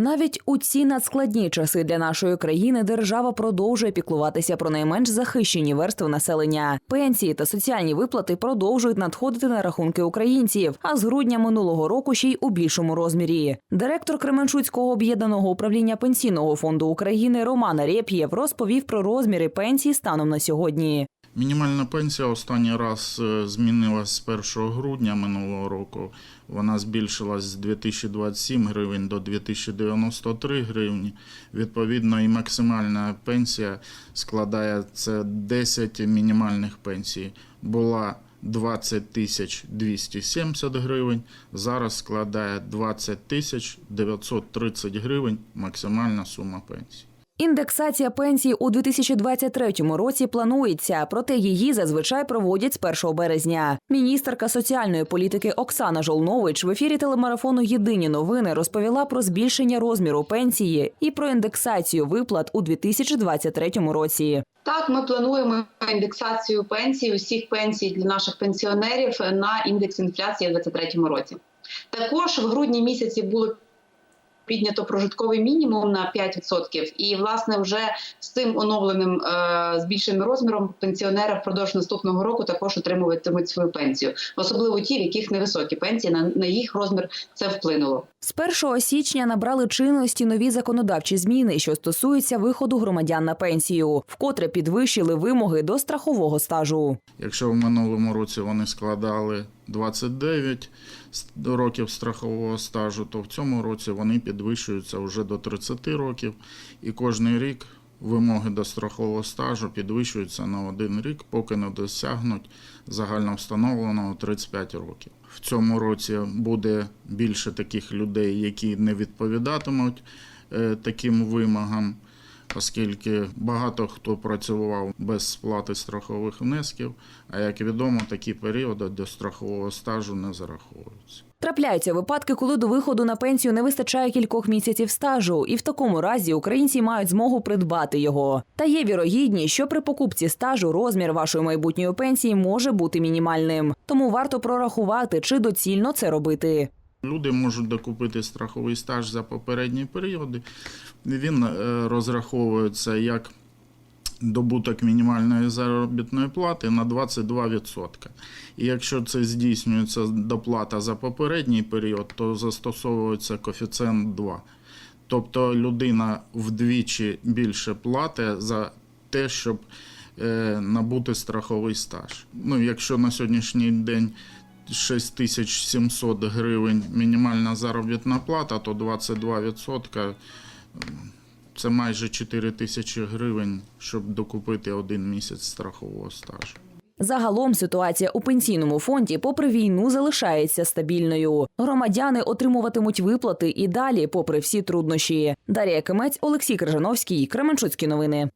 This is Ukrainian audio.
Навіть у ці надскладні часи для нашої країни держава продовжує піклуватися про найменш захищені верстви населення. Пенсії та соціальні виплати продовжують надходити на рахунки українців, а з грудня минулого року ще й у більшому розмірі. Директор Кременчуцького об'єднаного управління пенсійного фонду України Роман Рєп'єв розповів про розміри пенсій станом на сьогодні. Мінімальна пенсія останній раз е, змінилась з 1 грудня минулого року. Вона збільшилась з 2027 гривень до 2093 гривні. Відповідно, і максимальна пенсія складає це 10 мінімальних пенсій. Була 20 тисяч 270 гривень, зараз складає 20 тисяч 930 гривень максимальна сума пенсії. Індексація пенсій у 2023 році планується, проте її зазвичай проводять з 1 березня. Міністерка соціальної політики Оксана Жолнович в ефірі телемарафону Єдині новини розповіла про збільшення розміру пенсії і про індексацію виплат у 2023 році. Так, ми плануємо індексацію пенсій, усіх пенсій для наших пенсіонерів на індекс інфляції у 2023 році. Також в грудні місяці було піднято прожитковий мінімум на 5%. І, власне, вже з цим оновленим е, збільшеним розміром пенсіонери впродовж наступного року також отримуватимуть свою пенсію, особливо ті, в яких невисокі пенсії, на, на їх розмір це вплинуло. З 1 січня набрали чинності нові законодавчі зміни, що стосуються виходу громадян на пенсію, вкотре підвищили вимоги до страхового стажу. Якщо в минулому році вони складали 29 років страхового стажу, то в цьому році вони підвищуються вже до 30 років, і кожний рік вимоги до страхового стажу підвищуються на один рік, поки не досягнуть загально встановленого 35 років. В цьому році буде більше таких людей, які не відповідатимуть е, таким вимогам оскільки багато хто працював без сплати страхових внесків, а як відомо, такі періоди до страхового стажу не зараховуються. Трапляються випадки, коли до виходу на пенсію не вистачає кількох місяців стажу, і в такому разі українці мають змогу придбати його. Та є вірогідність, що при покупці стажу розмір вашої майбутньої пенсії може бути мінімальним. Тому варто прорахувати, чи доцільно це робити. Люди можуть докупити страховий стаж за попередні періоди. Він е, розраховується як добуток мінімальної заробітної плати на 22%. І якщо це здійснюється доплата за попередній період, то застосовується коефіцієнт 2. Тобто людина вдвічі більше платить за те, щоб е, набути страховий стаж. Ну, якщо на сьогоднішній день 6700 гривень мінімальна заробітна плата, то 22% це майже 4 тисячі гривень, щоб докупити один місяць страхового стажу. Загалом ситуація у пенсійному фонді, попри війну, залишається стабільною. Громадяни отримуватимуть виплати і далі, попри всі труднощі. Дар'я Кимець, Олексій Крижановський, Кременчуцькі новини.